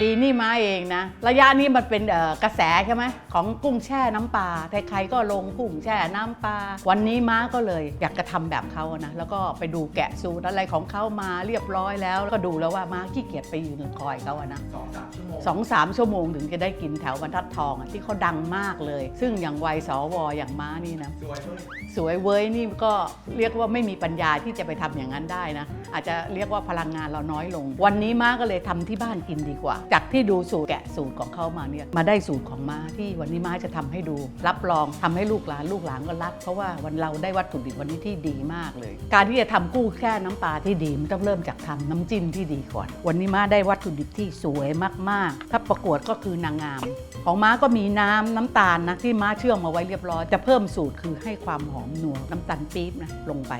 ดีนี่มาเองนะ ระยะนี้มันเป็นกระแสใช่ไหมของกุ้งแช่น้ำปลาใครๆก็ลงกุ้งแช่น้ำปลาวันนี้ม้าก็เลยอยากจะทำแบบเขาอะนะแล้วก็ไปดูแกะสูตรอะไรของเขามาเรียบร้อยแล้วแล้ว ก็ดูแล้วว่าม้าขี้เกียจไปยืนคอยเขาอะนะสองสามชั่วโมงสองสามชั่วโมงถึงจะได้กินแถวบรรทัดทองอะที่เขาดังมากเลย ซึ่งอย่างวัยสวอย่างม้านี่นะ สวยด้วยสวยเว้ยนี่ก็เรียกว่าไม่มีปัญญาที่จะไปทำอย่างนั้นได้นะ อาจจะเรียกว่าพลังงานเราน้อยลง วันนี้ม้าก็เลยทำที่บ้านกินดีกว่า จากที่ดูสูตรแกะสูตรของเขามาเนี่ยมาได้สูตรของม้าที่วันนี้ม้าจะทำให้ดู รับรองทำให้ลูกหลานลูกหลานก็รัก เพราะว่าวันเราได้วัตถุดิบวันนี้ที่ดีมากเลย การที่จะทำกุ้งแค่น้ำปลาที่ดีมันต้องเริ่มจากทำน้ำจิ้มที่ดีก่อน วันนี้ม้าได้วัตถุดิบที่สวยมากๆถ้าประกวดก็คือนางงาม ของม้าก็มีน้ำน้ำตาลนะที่ม้าเชื่อมมาไว้เรียบร้อย จะเพิ่มสูตรคือให้ความหอมนัวน้ำตาลปี๊บนะลงไป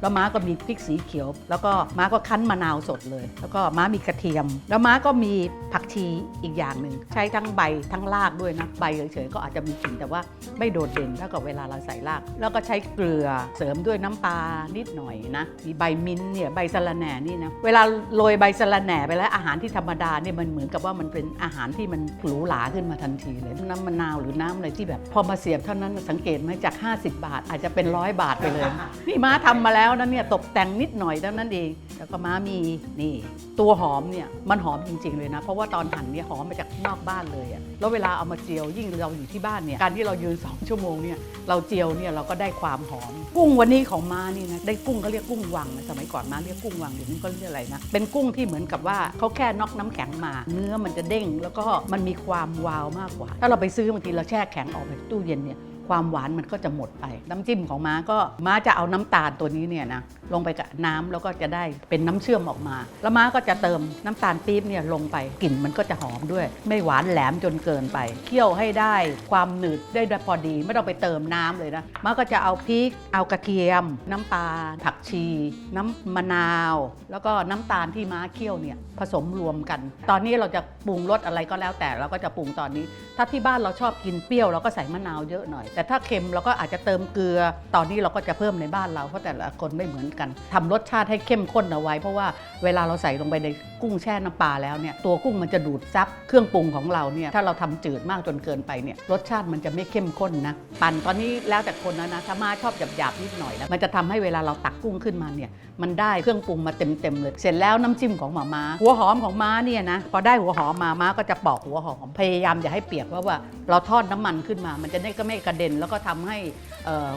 แล้วม้าก็มีพริกสีเขียว แล้วก็ม้าก็คั้นมะนาวสดเลย แล้วก็ม้ามีกระเทียม แล้วม้าก็มีผักชีอีกอย่างหนึ่งใช้ทั้งใบทั้งรากด้วยนะ ใบเฉยๆก็อาจจะมีกลิ่นแต่ว่าไม่โดดเด่นเท่ากับเวลาเราใส่ราก แล้วก็ใช้เกลือเสริมด้วยน้ำปลานิดหน่อยนะมีใบมิ้นท์เนี่ยใบสะระแหน่นี่นะเวลาโรยใบสะระแหน่ไปแล้วอาหารที่ธรรมดาเนี่ยมันเหมือนกับว่ามันเป็นอาหารที่มันหรูหราขึ้นมาทันทีเลยน้ำมะนาวหรือน้ำอะไรที่แบบพอมาเสียบเท่านั้นสังเกตไหมจาก 50 บาทอาจจะเป็นร้อยบาทไปเลยนี่ม้าทำมาแล้วแล้วนะเนี่ยตกแต่งนิดหน่อยเท่านั้นเอง แล้วก็ม้ามีนี่ ตัวหอมเนี่ยมันหอมจริง ๆ เลยนะ เพราะว่าตอนหั่นเนี่ยหอมมาจากนอกบ้านเลยอะแล้วเวลาเอามาเจียวยิ่งเราอยู่ที่บ้านเนี่ยการที่เรายืน2ชั่วโมงเนี่ยเราเจียวเนี่ยเราก็ได้ความหอม กุ้งวันนี้ของม้านี่นะได้กุ้งเขาเรียกกุ้งวังนะสมัยก่อนม้าเรียกกุ้งวังเดี๋ยวนี้ก็เรียกอะไรนะเป็นกุ้งที่เหมือนกับว่าเขาแค่น็อกน้ำแข็งมา เนื้อมันจะเด้ง แล้วก็มันมีความวาวมากกว่า ถ้าเราไปซื้อบางทีเราแช่แข็งออกไปตู้เย็นเนี่ย ความหวานมันก็จะหมดไป น้ำจิ้มของม้าก็ม้าจะเอาน้ำตาลตัวนี้เนี่ยนะ ลงไปกับน้ำแล้วก็จะได้เป็นน้ำเชื่อมออกมา แล้วม้าก็จะเติมน้ำตาลปี๊บเนี่ยลงไปกลิ่นมันก็จะหอมด้วย ไม่หวานแหลมจนเกินไป เคี่ยวให้ได้ความหนืดได้พอดี ไม่ต้องไปเติมน้ำเลยนะม้าก็จะเอาพริก เอากระเทียม น้ำปลาผักชี น้ำมะนาว แล้วก็น้ำตาลที่ม้าเคี่ยวเนี่ยผสมรวมกัน ตอนนี้เราจะปรุงรสอะไรก็แล้วแต่เราก็จะปรุงตอนนี้ ถ้าที่บ้านเราชอบกินเปรี้ยวเราก็ใส่มะนาวเยอะหน่อย แต่ถ้าเค็มเราก็อาจจะเติมเกลือ ตอนนี้เราก็จะเพิ่มในบ้านเราเพราะแต่ละคนไม่เหมือนกันทำรสชาติให้เข้มข้นเอาไว้ เพราะว่าเวลาเราใส่ลงไปในกุ้งแช่น้ำปลาแล้วเนี่ยตัวกุ้งมันจะดูดซับเครื่องปรุงของเราเนี่ยถ้าเราทำจืดมากจนเกินไปเนี่ยรสชาติมันจะไม่เข้มข้นนะปั่นตอนนี้แล้วแต่คนนะนะถ้ามาชอบหยาบๆนิดหน่อยนะมันจะทำให้เวลาเราตักกุ้งขึ้นมาเนี่ยมันได้เครื่องปรุงมาเต็มๆเลย เสร็จแล้วน้ำจิ้มของหมาม้าหัวหอมของม้าเนี่ยนะพอได้หัวหอมมาม้าก็จะปอกหัวหอมพยายามอย่าให้เปียกเพราะว่าเราทอดน้ำมันขึ้นมา มันจะได้ก็ไม่กระเด็นแล้วก็ทำให้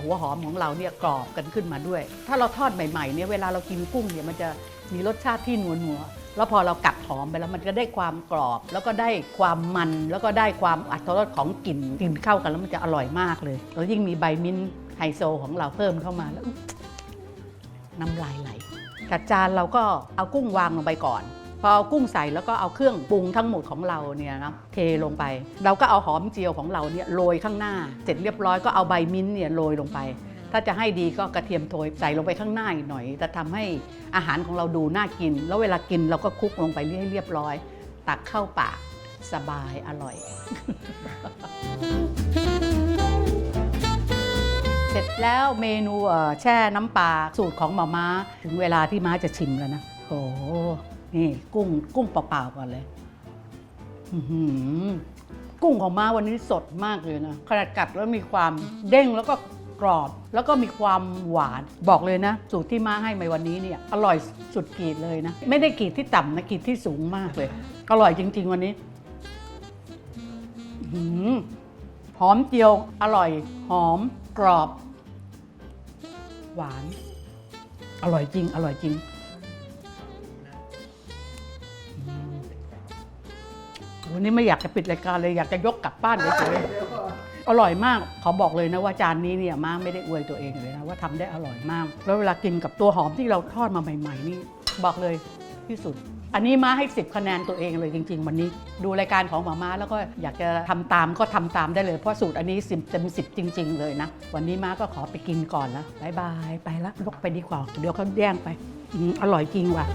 หัวหอมของเราเนี่ยกรอบกันขึ้นมาด้วย ถ้าเราทอดใหม่ๆเนี่ยเวลาเรากินกุ้งเนี่ยมันจะมีรสชาติที่นัวๆแล้วพอเรากัดหอมไปแล้วมันจะได้ความกรอบ แล้วก็ได้ความมันแล้วก็ได้ความอัตรสของกลิ่นกลิ่นเข้ากันแล้วมันจะอร่อยมากเลยแล้วยิ่งมีใบมิ้นไฮโซของเราเพิ่มเข้ามาแล้วน้ำลายไหลจัดจานเราก็เอากุ้งวางลงไปก่อน พอเอากุ้งใส่แล้วก็เอาเครื่องปรุงทั้งหมดของเราเนี่ยนะเทลงไป เราก็เอาหอมเจียวของเราเนี่ยโรยข้างหน้า เสร็จเรียบร้อยก็เอาใบมิ้นเนี่ยโรยลงไป ถ้าจะให้ดีก็กระเทียมโทยใส่ลงไปข้างหน้าอีกหน่อย จะทำให้อาหารของเราดูน่ากิน แล้วเวลากินเราก็คลุกลงไปให้เรียบร้อย ตักเข้าปากสบายอร่อย เสร็จแล้วเมนูแช่น้ำปลาสูตรของหม่าม้า ถึงเวลาที่ม้าจะชิมแล้วนะโอ้โหนี่กุ้งกุ้งเปล่าๆก่อนเลยกุ้งของม้าวันนี้สดมากเลยนะขนาดกัดแล้วมีความเด้งแล้วก็ กรอบ แล้วก็มีความหวานบอกเลยนะ สูตรที่มาให้มาวันนี้เนี่ยอร่อยสุดขีดเลยนะ ไม่ได้ขีดที่ต่ำนะขีดที่สูงมากเลย อร่อยจริง ๆ วันนี้หือหอมเจียว อร่อย หอมกรอบ หวาน อร่อยจริง อร่อยจริงวันนี้ไม่อยากจะปิดรายการเลยอยากจะยกกลับบ้านเฉยๆ อร่อยมากขอบอกเลยนะว่าจานนี้เนี่ยมาไม่ได้อวยตัวเองเลยนะว่าทำได้อร่อยมาก แล้วเวลากินกับตัวหอมที่เราทอดมาใหม่ ๆ นี่บอกเลยที่สุด อันนี้มาให้ 10 คะแนนตัวเองเลยจริง ๆ วันนี้ ดูรายการของหมาม้าแล้วก็อยากจะทำตามก็ทำตามได้เลย เพราะสูตรอันนี้สิบเต็มสิบจริง ๆ เลยนะ วันนี้มาก็ขอไปกินก่อนแล้วบายบายไปละลกไปดีกว่าเดี๋ยวเขาแย่งไปอร่อยจริงว่ะ